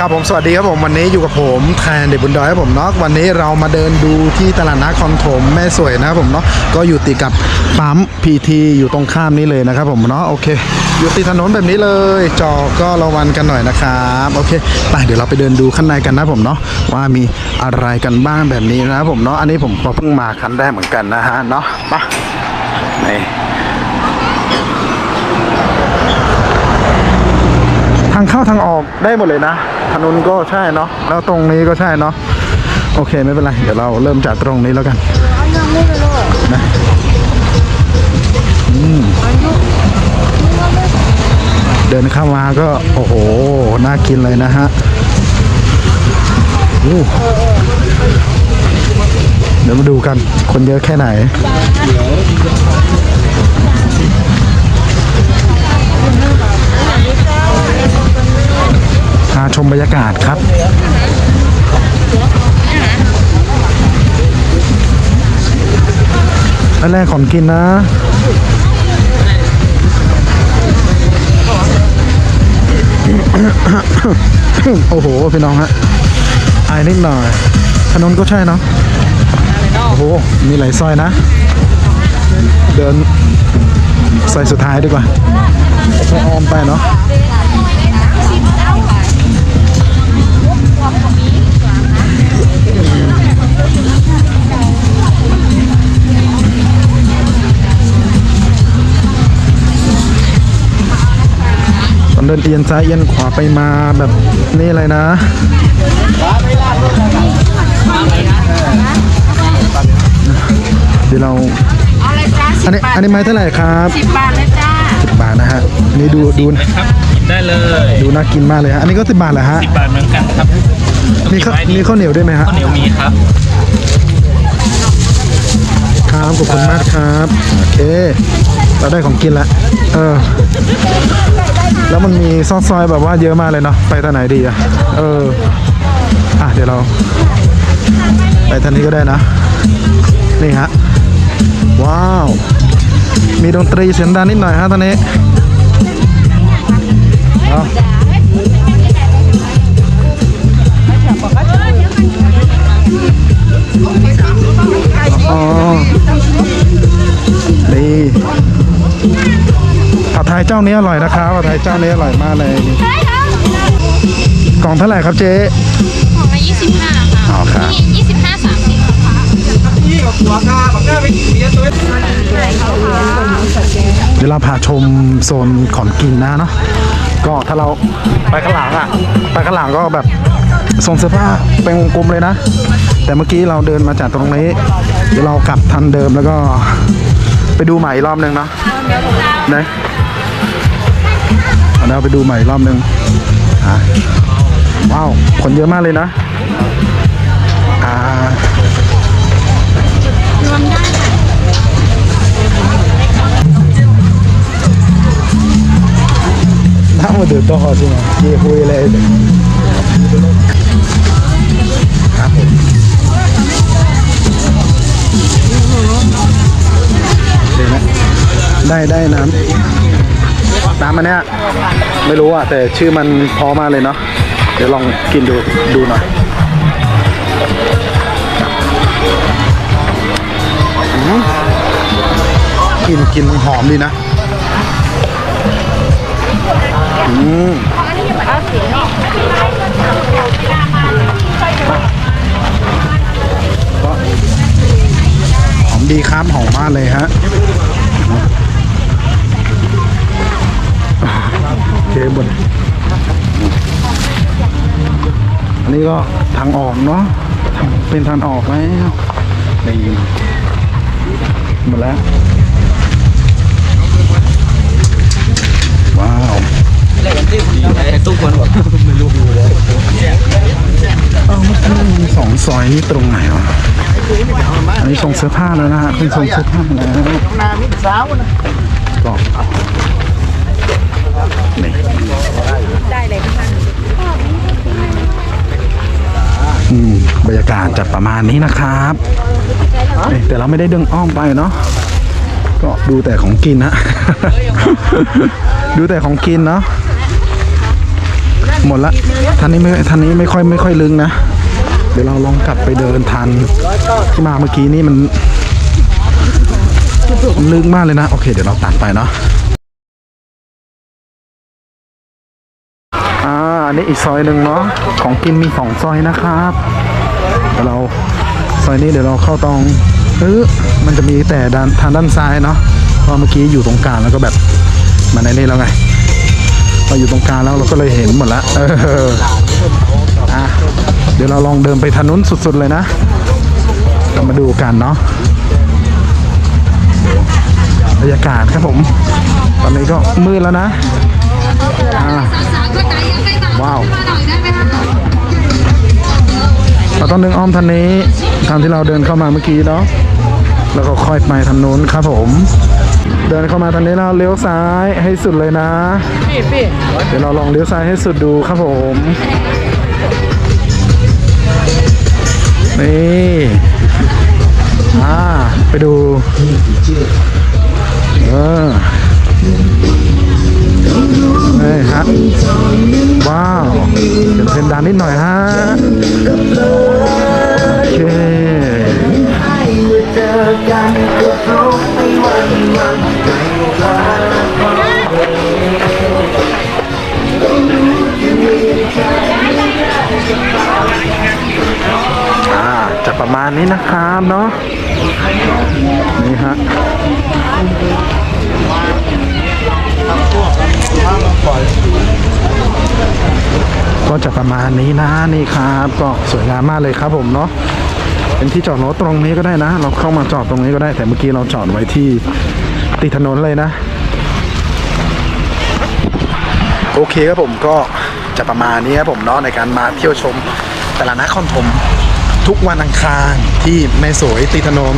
ครับผมสวัสดีครับผมวันนี้อยู่กับผมแทนเด็กบุญดอยครับผมเนาะวันนี้เรามาเดินดูที่ตลาดนัดคลองถมแม่สวยนะครับผมเนาะก็อยู่ติดกับปั๊มพีทีอยู่ตรงข้ามนี้เลยนะครับผมเนาะโอเค อยู่ติดถนนแบบนี้เลย จอก็ระวังกันหน่อยนะครับโอเคไปเดี๋ยวเราไปเดินดูข้างในกันนะผมเนาะว่ามีอะไรกันบ้างแบบนี้นะครับผมเนาะอันนี้ผมเพิ่งมาครั้งแรกเหมือนกันนะฮะเนาะไปนี่างเข้าทางออกได้หมดเลยนะถนนก็ใช่เนาะแล้วตรงนี้ก็ใช่เนาะโอเคไม่เป็นไรเดี๋ยวเราเริ่มจากตรงนี้แล้วกันนะเดินเข้ามาก็โอ้โหน่ากินเลยนะฮะเดี๋ยวมาดูกันคนเยอะแค่ไหน บรรยากาศครับอันแรกของกินนะโอ้โหพี่น้องฮะอายนิดหน่อยถนนก็ใช่เนาะโอ้โห มีหลายซอยนะ เดินซอยสุดท้ายดีกว่าต้องอ้อมไปเนาะ เดินเอียงซ้ายเอียงขวาไปมาแบบนี่เลยนะเดี๋ยวเราเอาเลยจ้าสิอันบนี้บาทอันนี้ไม้เท่าไหร่ครับสิบบาทเลยจ้าสิบบาทนะฮะอันนี่ดูดูครับกินได้เลยดูน่ากินมากเลยฮะอันนี้ก็สิบบาทเหรอฮะสิบบาทเหมือนกันครับมีข้าวมีข้าวเหนียวด้วยไหมฮะข้าวเหนียวมีครับครับขอบคุณมากครับ โอเค เราได้ของกินแล้วเออ แล้วมันมีซอกซอยแบบว่าเยอะมากเลยเนาะไปทางไหนดีอะเอออะเดี๋ยวเรา ไปทางนี้ก็ได้นะ นี่ฮะว้าว มีดนตรีเสียงดังนิดหน่อยฮะตอนนี้เอาานี้อร่อยนะครับผัดไทยเจ้านี้อร่อยมากเลยนี่กล่องเท่าไหร่ครับเจ๊ของละยี่สิบห้าค่ะอ๋อครับนี่ยี่สิบห้าสามสิบค่ะเดี๋ยวเราพาชมโซนของกินนะเนาะก็ถ้าเราไปข้างหลังอะไปข้างหลังก็แบบโซนเสื้อผ้าเป็นวงกลมเลยนะ แต่เมื่อกี้เราเดินมาจากตรงนี้ เดี๋ยวเรากลับทันเดิมแล้วก็ไปดูใหม่อีกรอบหนึ่งเนาะนะ เราไปดูใหม่อีกรอบหนึ่งอะว้าวคนเยอะมากเลยนะอ่าน้ำมาดื่มต่อใช่ไหมยี่หุยเลยครับผมเดี๋ยวนะได้ได้น้ำ น้ำอันเนี้ยไม่รู้อะแต่ชื่อมันพอมากเลยเนาะเดี๋ยวลองกินดูดูหน่อยกลินกลินหอมดีนะอืมหอมดีครับหอมมากเลยฮะ โอเคหมดอันนี้ก็ทางออกเนาะเป็นทางออกแล้วได้ยินหมดแล้ว ว้าวตู้คนบอกเอ้าเมื่อกี้มันสองซอยนี่ตรงไหนวะอันนี้ส่งเสื้อผ้าแล้วนะฮะเป็นส่งเสื้อผ้าแล้วก็นี่อืมบรรยากาศจะประมาณนี้นะครับแต่เราไม่ได้เดินอ้อมไปเนาะก็ดูแต่ของกินฮะดูแต่ของกินเนาะหมดละทันนี้ไม่ทันนี้ไม่ค่อยไม่ค่อยลึงนะ เดี๋ยวเราลองกลับไปเดินทันที่มาเมื่อกี้นี่มันมันลึกมากเลยนะ โอเค เดี๋ยวเราตัดไปเนาะอ่าอันนี้อีกซอยหนึ่งเนาะของกินมีสองซอยนะครับ เดี๋ยวเราซอยนี้เดี๋ยวเราเข้าตรงเออมันจะมีแต่ด้านทางด้านซ้ายเนาะเพราะเมื่อกี้อยู่ตรงกลางแล้วก็แบบมันในนี้แล้วไงเราอยู่ตรงกลางแล้วเราก็เลยเห็นหมดละเอออะเดี๋ยวเราลองเดินไปทางนู้นสุดๆเลยนะเรามาดูกันเนาะบรรยากาศครับผม ตอนนี้ก็มืดแล้วนะอ่าสาวก็ใจยังไม่ตามว้ เราต้องดึงอ้อมทางนี้ทางที่เราเดินเข้ามาเมื่อกี้เนาะแล้วก็ค่อยไปทางนู้นครับผม เดินเข้ามาทางนี้แล้วเลี้ยวซ้ายให้สุดเลยนะเดี๋ยวเราลองเลี้ยวซ้ายให้สุดดูครับผมนี่อ่าไปดูเออนี่ฮะว้าวเป็นเส้นดานนิดหน่อยฮะ อ่าจะประมาณนี้นะครับเนาะนี่ฮะก็จะประมาณนี้นะนี่ครับ ก็สวยงามมากเลยครับผมเนาะ เป็นที่จอดรถตรงนี้ก็ได้นะ เราเข้ามาจอดตรงนี้ก็ได้ แต่เมื่อกี้เราจอดไว้ที่ติดถนนเลยนะ โอเคครับผมก็จะประมาณนี้ครับผมเนาะในการมาเที่ยวชมตลาดนัดคอนถมทุกวันอังคารที่แม่สวยติดถนน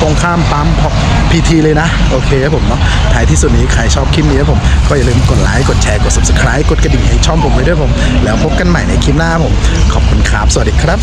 ตรงข้ามปั๊มพีทีเลยนะ โอเคครับผมเนาะท้ายที่สุดนี้ใครชอบคลิปนี้ครับผม ก็อย่าลืมกดไลค์กดแชร์กด subscribe กดกระดิ่งให้ช่องผมไว้ด้วยผม แล้วพบกันใหม่ในคลิปหน้าผม ขอบคุณครับ สวัสดีครับ